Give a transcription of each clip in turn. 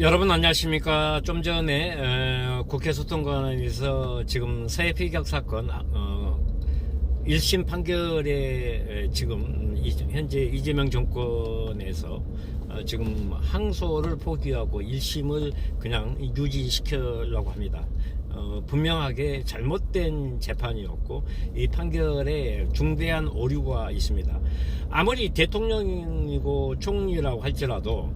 여러분 안녕하십니까? 좀 전에 에, 국회 소통관에서 지금 서해 피격 사건 어, 1심 판결에 에, 지금 이- 현재 이재명 정권에서 어, 지금 항소를 포기하고 1심을 그냥 유지시키려고 합니다. 어, 분명하게 잘못된 재판이었고 이 판결에 중대한 오류가 있습니다. 아무리 대통령이고 총리라고 할지라도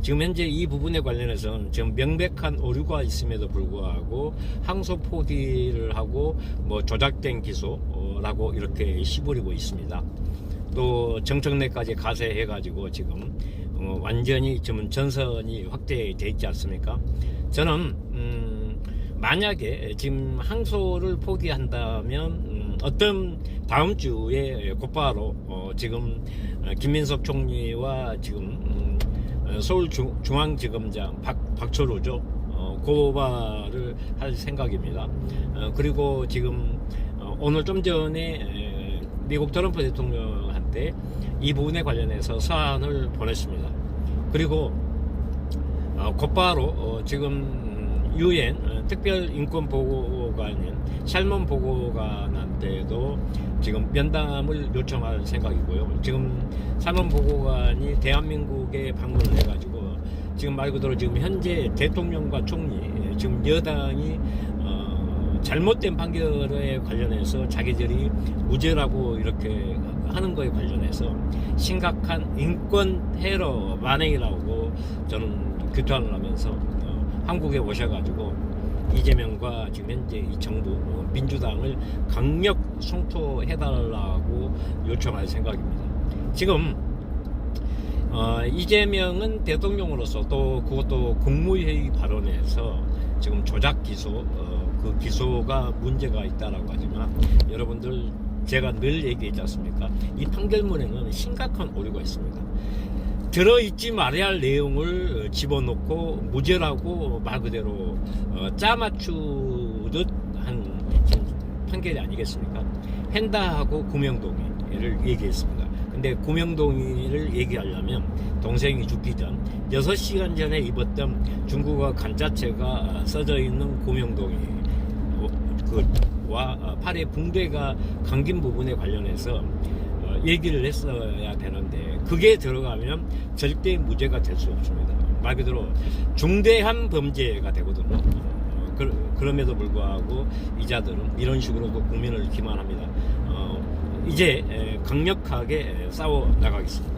지금 현재 이 부분에 관련해서는 지금 명백한 오류가 있음에도 불구하고 항소 포기를 하고 뭐 조작된 기소라고 이렇게 시부리고 있습니다. 또 정청래까지 가세해가지고 지금 어, 완전히 지금 전선이 확대돼 있지 않습니까? 저는 음, 만약에 지금 항소를 포기한다면 음, 어떤 다음 주에 곧바로 어, 지금 어, 김민석 총리와 지금 음, 어, 서울중앙지검장 박, 박철우죠 어, 고발을 할 생각입니다. 어, 그리고 지금 어, 오늘 좀 전에 에, 미국 트럼프 대통령한테 이 부분에 관련해서 사안을 보냈습니다. 그리고 어, 곧바로 어, 지금 유엔 어, 특별 인권 보고관인 샬몬 보고관한테도 지금 면담을 요청할 생각이고요. 지금 샬몬 보고관이 대한민국에 방문을 해가지고 지금 말 그대로 지금 현재 대통령과 총리 예, 지금 여당이 어, 잘못된 판결에 관련해서 자기들이 무죄라고 이렇게 하는 거에 관련해서 심각한 인권 테러 만행이라고 저는 규탄을 하면서 어, 한국에 오셔가지고 이재명과 지금 현재 이 정부 어, 민주당을 강력 송토해달라고 요청할 생각입니다. 지금 어, 이재명은 대통령으로서 또 그것도 국무회의 발언에서 지금 조작 기소 어, 그 기소가 문제가 있다라고 하지만 여러분들 제가 늘 얘기했지 않습니까? 이 판결문에는 심각한 오류가 있습니다. 들어있지 말아야 할 내용을 어, 집어넣고 무죄라고 말 그대로 어, 짜맞추듯 한 판결이 아니겠습니까? 헨다하고 구명동의를 얘기했습니다. 근데 구명동의를 얘기하려면 동생이 죽기 전 6시간 전에 입었던 중국어 간자체가 써져 있는 구명동의 어, 그와 어, 팔의 붕대가 감긴 부분에 관련해서 어, 얘기를 했어야 되는데 그게 들어가면 절대 무죄가 될 수 없습니다. 말 그대로 중대한 범죄가 되거든요. 어, 그, 그럼에도 불구하고 이자들은 이런 식으로도 국민을 기만합니다. 어, 이제 에, 강력하게 에, 싸워 나가겠습니다.